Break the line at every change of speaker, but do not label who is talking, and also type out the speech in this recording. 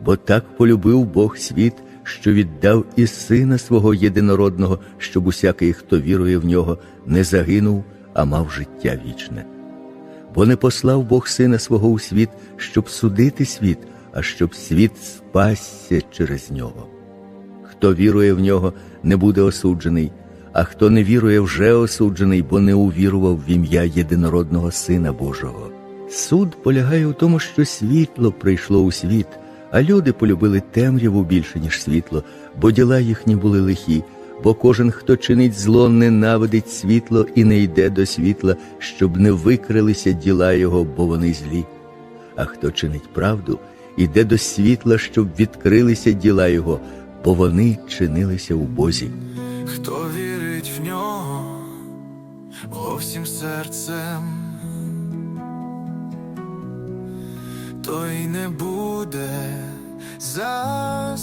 Бо так полюбив Бог світ, що віддав і сина свого єдинородного, щоб усякий, хто вірує в нього, не загинув, а мав життя вічне. Бо не послав Бог сина свого у світ, щоб судити світ, а щоб світ спасся через нього. Хто вірує в нього, не буде осуджений, а хто не вірує, вже осуджений, бо не увірував в ім'я єдинородного Сина Божого. Суд полягає в тому, що світло прийшло у світ, а люди полюбили темряву більше, ніж світло, бо діла їхні були лихі, бо кожен, хто чинить зло, ненавидить світло і не йде до світла, щоб не викрилися діла його, бо вони злі. А хто чинить правду, іде до світла, щоб відкрилися діла його, бо вони чинилися у Бозі.
Хто вірить в нього всім серцем, той не буде засуджений.